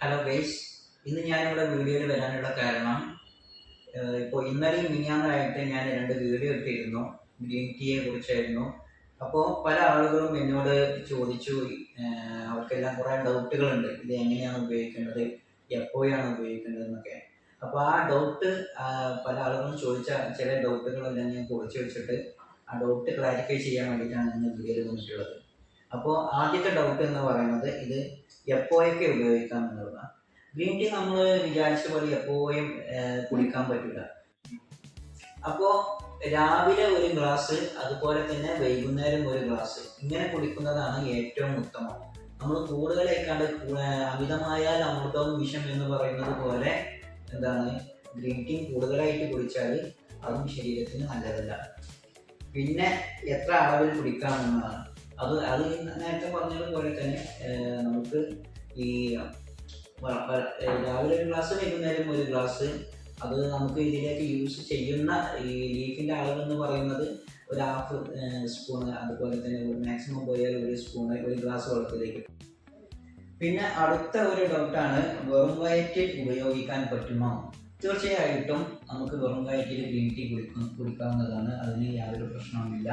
Hello guys ഇന്ന് ഞാനിവിടെ വീഡിയോയിൽ വരാനുള്ള കാരണം ഇപ്പോൾ ഇന്നലെയും മിനിയാന്നായിട്ട് ഞാൻ രണ്ട് വീഡിയോ ഇട്ടിരുന്നു. ഗ്രീൻ ടീയെ കുറിച്ചായിരുന്നു. അപ്പോൾ പല ആളുകളും എന്നോട് ചോദിച്ചു അവർക്കെല്ലാം കുറേ ഡൗട്ടുകളുണ്ട്. ഇത് എങ്ങനെയാണ് ഉപയോഗിക്കേണ്ടത്? എപ്പോഴാണ് ഉപയോഗിക്കേണ്ടത് എന്നൊക്കെ അപ്പോൾ ആ ഡൗട്ട് പല ആളുകളും ചോദിച്ച ചില ഡൗട്ടുകളെല്ലാം ഞാൻ കുറിച്ച് വെച്ചിട്ട് ആ ഡൗട്ട് ക്ലാരിഫൈ ചെയ്യാൻ വേണ്ടിയിട്ടാണ് ഇന്ന് വീഡിയോയിൽ വന്നിട്ടുള്ളത്. അപ്പോൾ ആദ്യത്തെ ഡൗട്ട് എന്ന് പറയുന്നത് ഇത് എപ്പോഴൊക്കെ ഉപയോഗിക്കാം എന്നുള്ളതാണ് ഗ്രീൻ ടീ നമ്മൾ വിചാരിച്ച പോലെ എപ്പോഴും കുടിക്കാൻ പറ്റില്ല അപ്പോൾ രാവിലെ ഒരു ഗ്ലാസ് അതുപോലെ തന്നെ വൈകുന്നേരം ഒരു ഗ്ലാസ് ഇങ്ങനെ കുടിക്കുന്നതാണ് ഏറ്റവും ഉത്തമം. നമ്മൾ കൂടുതലേക്കാണ്ട് അമിതമായാൽ അമൃതവും വിഷം എന്ന് പറയുന്നത് പോലെ എന്താണ് ഗ്രീൻ ടീ കൂടുതലായിട്ട് കുടിച്ചാൽ അതും ശരീരത്തിന് നല്ലതല്ല. പിന്നെ എത്ര അളവിൽ കുടിക്കാമെന്നതാണ് അത് അത് നേരത്തെ പറഞ്ഞതുപോലെ തന്നെ നമുക്ക് ഈ രാവിലെ ഒരു ഗ്ലാസ് വൈകുന്നേരം ഒരു ഗ്ലാസ് അത് നമുക്ക് ഇതിലേക്ക് യൂസ് ചെയ്യുന്ന ഈ ലീഫിന്റെ അളവ് എന്ന് പറയുന്നത് ഒരു ഹാഫ് സ്പൂൺ അതുപോലെ തന്നെ മാക്സിമം പോയാൽ ഒരു സ്പൂൺ ഒരു ഗ്ലാസ് വെള്ളത്തിലേക്ക്. പിന്നെ അടുത്ത ഒരു ഡൗട്ടാണ് വെറും വയറ്റിൽ ഉപയോഗിക്കാൻ പറ്റുമോ? തീർച്ചയായിട്ടും നമുക്ക് വെറും വയറ്റിൽ ഗ്രീൻ ടീ കുടിക്കും കുടിക്കാവുന്നതാണ്. അതിന് യാതൊരു പ്രശ്നവുമില്ല.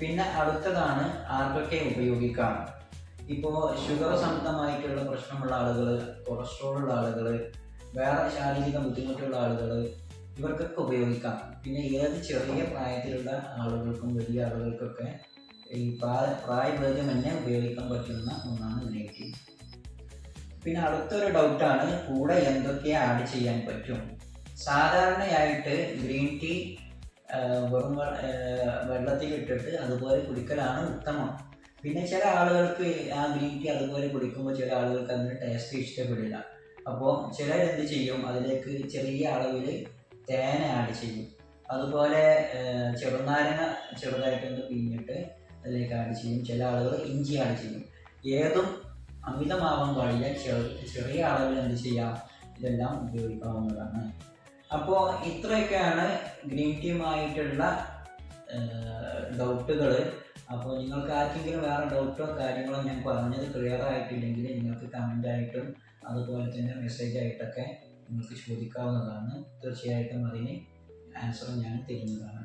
പിന്നെ അടുത്തതാണ് ആർക്കൊക്കെ ഉപയോഗിക്കാം? ഇപ്പോ ഷുഗർ സംബന്ധമായിട്ടുള്ള പ്രശ്നമുള്ള ആളുകൾ കൊളസ്ട്രോൾ ഉള്ള ആളുകൾ വേറെ ശാരീരിക ബുദ്ധിമുട്ടുള്ള ആളുകൾ ഇവർക്കൊക്കെ ഉപയോഗിക്കാം. പിന്നെ ഏത് ചെറിയ പ്രായത്തിലുള്ള ആളുകൾക്കും വലിയ ആളുകൾക്കൊക്കെ ഈ പ്രായ തന്നെ ഉപയോഗിക്കാൻ പറ്റുന്ന ഒന്നാണ് നെഗറ്റീവ് പിന്നെ അടുത്തൊരു ഡൗട്ടാണ് കൂടെ എന്തൊക്കെ ആഡ് ചെയ്യാൻ പറ്റും? സാധാരണയായിട്ട് ഗ്രീൻ ടീ വെറും വെള്ളത്തിൽ ഇട്ടിട്ട് അതുപോലെ കുടിക്കലാണ് ഉത്തമം. പിന്നെ ചില ആളുകൾക്ക് ആ ഗ്രീൻ ടീ അതുപോലെ കുടിക്കുമ്പോൾ ചില ആളുകൾക്ക് അതിന് ടേസ്റ്റ് ഇഷ്ടപ്പെടില്ല. അപ്പോൾ ചിലർ എന്ത് ചെയ്യും? അതിലേക്ക് ചെറിയ അളവിൽ തേന ആഡ് ചെയ്യും. അതുപോലെ ചെറുനാരങ്ങ ചെറുതായിട്ടൊന്ന് പിഴിഞ്ഞിട്ട് അതിലേക്ക് ആഡ് ചെയ്യും. ചില ആളുകൾ ഇഞ്ചി ആഡ് ചെയ്യും. ഏതും അമിതമാവാൻ പാടില്ല. ചെറു ചെറിയ അളവിൽ എന്ത് ചെയ്യാം? ഇതെല്ലാം ഉപയോഗിക്കാവുന്നതാണ്. അപ്പോൾ ഇത്രയൊക്കെയാണ് ഗ്രീൻ ടീമായിട്ടുള്ള ഡൗട്ടുകൾ അപ്പോൾ നിങ്ങൾക്ക് ആർക്കെങ്കിലും വേറെ ഡൗട്ടോ കാര്യങ്ങളോ ഞാൻ പറഞ്ഞത് ക്ലിയർ ആയിട്ടില്ലെങ്കിൽ നിങ്ങൾക്ക് കമന്റ് ആയിട്ടും അതുപോലെ തന്നെ മെസ്സേജ് ആയിട്ടൊക്കെ നിങ്ങൾക്ക് ചോദിക്കാവുന്നതാണ്. തീർച്ചയായിട്ടും അതിന് ആൻസർ ഞാൻ തരുന്നതാണ്.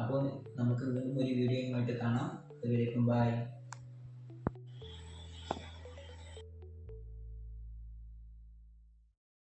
അപ്പോൾ നമുക്ക് വീണ്ടും ഒരു വീഡിയോയുമായിട്ട് കാണാം. അതുവരേക്കും ബൈ